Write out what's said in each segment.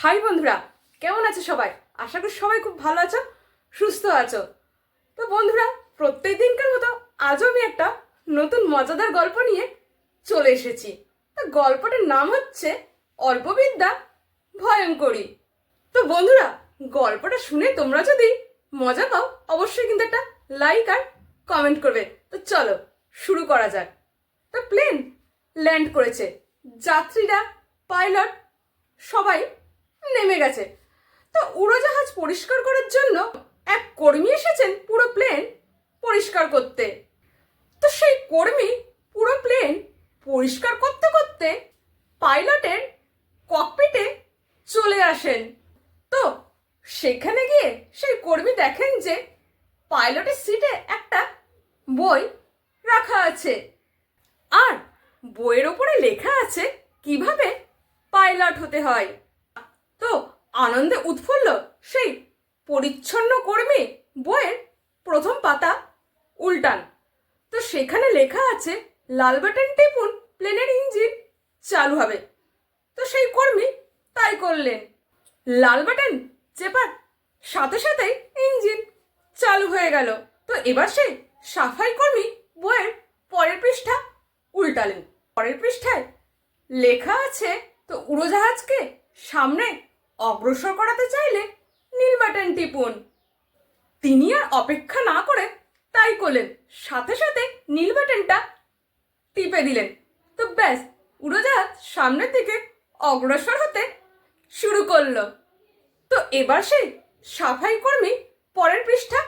High বন্ধুরা, কেমন আছো সবাই? আশা করি সবাই খুব ভালো আছো, সুস্থ আছো। তো বন্ধুরা প্রত্যেক দিনকার মতো আজও আমি একটা নতুন মজাদার গল্প নিয়ে চলে এসেছি। তো গল্পটার নাম হচ্ছে অল্পবিদ্যা ভয়ঙ্করী। তো বন্ধুরা, গল্পটা শুনে তোমরা যদি মজা পাও, অবশ্যই কিন্তু একটা লাইক আর কমেন্ট করবে। তো চলো, শুরু করা যাক। তো প্লেন ল্যান্ড করেছে। যাত্রীরা, পাইলট, সবাই নেমে গেছে। তো উড়োজাহাজ পরিষ্কার করার জন্য এক কর্মী এসেছেন পুরো প্লেন পরিষ্কার করতে। তো সেই কর্মী পুরো প্লেন পরিষ্কার করতে করতে পাইলটের ককপিটে চলে আসেন। তো সেখানে গিয়ে সেই কর্মী দেখেন যে পাইলটের সিটে একটা বই রাখা আছে। আর বইয়ের ওপরে লেখা আছে কীভাবে পাইলট হতে হয়। আনন্দে উৎফুল্ল। সেই পরিচ্ছন্ন কর্মী বইয়ের প্রথম পাতা, উল্টান। তো সেখানে লেখা আছে, লাল বাটন টিপুন, প্লেনের ইঞ্জিন চালু হবে। তো সেই কর্মী তাই করলেন। লাল বাটন চেপার সাথে সাথেই ইঞ্জিন চালু হয়ে গেল। তো এবার সেই সাফাই কর্মী বইয়ের পরের পৃষ্ঠা উল্টালেন। পরের পৃষ্ঠায় লেখা আছে, তো উড়োজাহাজকে সামনে অগ্রসর করাতে চাইলে নীল বাটন টিপুন। তিনি আর অপেক্ষা না করে তাই করলেন। সাথে সাথে নীল বাটনটা টিপে দিলেন। তো ব্যাস, উড়োজাহাজ সামনের দিকে অগ্রসর হতে শুরু করল। তো এবার সেই সাফাই কর্মী পরের পৃষ্ঠা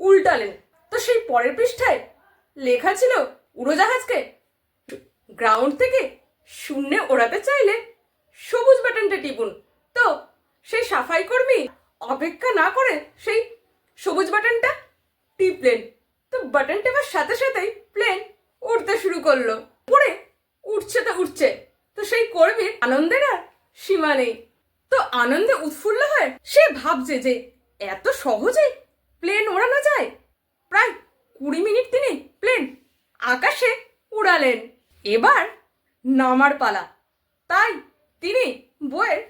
উল্টালেন। তো সেই পরের পৃষ্ঠায় লেখা ছিল, উড়োজাহাজকে গ্রাউন্ড থেকে শূন্যে ওড়াতে চাইলে সবুজ বাটনটা টিপুন। তো সেই সাফাই কর্মী অপেক্ষা না করে সেই সবুজ বাটনটা টিপলেন তো বাটন টেপার সাথে সাথেই প্লেন উঠতে শুরু করল। পরে উঠছে তো উঠছে তো সেই কর্মীর আনন্দের আর সীমা নেই। তো আনন্দে উৎফুল্ল হয়ে সে ভাবছে যে এত সহজে প্লেন ওড়ানো যায়? প্রায় কুড়ি মিনিট তিনি প্লেন আকাশে উড়ালেন। এবার নামার পালা। তাই তিনি বইয়ের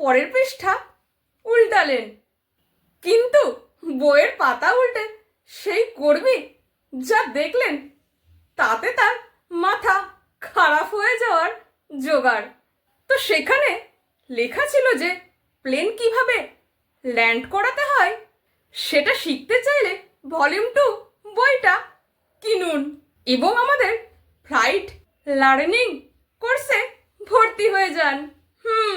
পরের পৃষ্ঠা উল্টালেন কিন্তু বইয়ের পাতা উল্টে সেই কর্মী যা দেখলেন, তাতে তার মাথা খারাপ হয়ে যাওয়ার জোগাড়। তো সেখানে লেখা ছিল যে প্লেন কীভাবে ল্যান্ড করাতে হয়, সেটা শিখতে চাইলে ভলিউম টু বইটা কিনুন এবং আমাদের ফ্লাইট লার্নিং কোর্সে ভর্তি হয়ে যান। হুম।